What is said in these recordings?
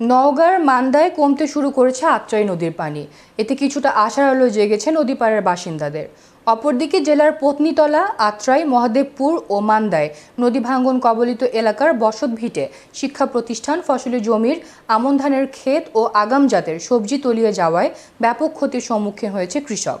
নওগাঁর মান্দায় কমতে শুরু করেছে আত্রাই নদীর পানি। এতে কিছুটা আশার আলো জেগেছে নদীপাড়ের বাসিন্দাদের। অপরদিকে জেলার পত্নীতলা, আত্রাই, মহাদেবপুর ও মান্দায় নদী ভাঙ্গন কবলিত এলাকার বসত ভিটে শিক্ষা প্রতিষ্ঠান ফসলি জমির, আমন ধানের ক্ষেত ও আগাম জাতের সবজি তলিয়ে যাওয়ায় ব্যাপক ক্ষতির সম্মুখীন হয়েছে কৃষক।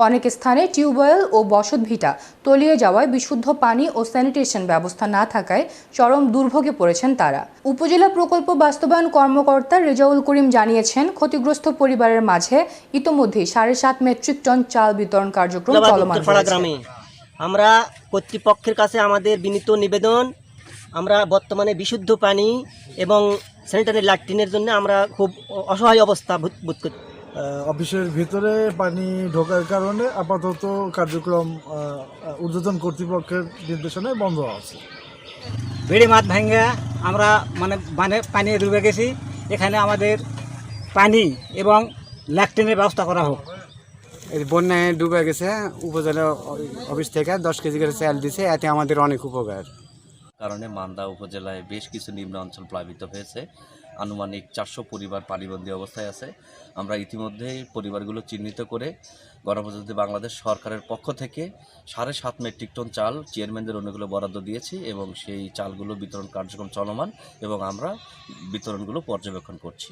অনেক স্থানে টিউবওয়েল ও বসত ভিটা তলিয়ে যাওয়ায় বিশুদ্ধ পানি ও স্যানিটেশন ব্যবস্থা না থাকায় চরম দুর্ভোগে পড়েছেন তারা। উপজেলা প্রকল্প বাস্তবায়ন কর্মকর্তা রেজাউল করিম জানিয়েছেন ক্ষতিগ্রস্ত পরিবারের মাঝে ইতোমধ্যেই সাড়ে সাত মেট্রিক টন চাল বিতরণ কার্যক্রম চলমান আমরা কর্তৃপক্ষের কাছে আমাদের বিনীত নিবেদন আমরা বর্তমানে বিশুদ্ধ পানি এবং স্যানিটারি ল্যাট্রিনের জন্য আমরা খুব অসহায় অবস্থা বোধ- অফিসের ভিতরে পানি ঢোকার কারণে আপাতত কার্যক্রম ঊর্ধ্বতন কর্তৃপক্ষের নির্দেশনায় বন্ধ আছে। বেড়ে মাছ ভাঙ্গা আমরা মানে মানে পানি ডুবে গেছি। এখানে আমাদের পানি এবং ল্যাট্রিনের ব্যবস্থা করা হোক। এই বন্যায় ডুবে গেছে উপজেলা অফিস থেকে দশ কেজি করে চাল দিছে এতে আমাদের অনেক উপকার। কারণে মান্দা উপজেলায় বেশ কিছু নিম্ন অঞ্চল প্লাবিত হয়েছে। আনুমানিক চারশো পরিবার পানিবন্দী অবস্থায় আছে। আমরা ইতিমধ্যেই পরিবারগুলো চিহ্নিত করে গণপ্রজাতন্ত্রী বাংলাদেশ সরকারের পক্ষ থেকে সাড়ে সাত মেট্রিক টন চাল চেয়ারম্যানদের অনেকগুলো বরাদ্দ দিয়েছি এবং সেই চালগুলো বিতরণ কার্যক্রম চলমান এবং আমরা বিতরণগুলো পর্যবেক্ষণ করছি।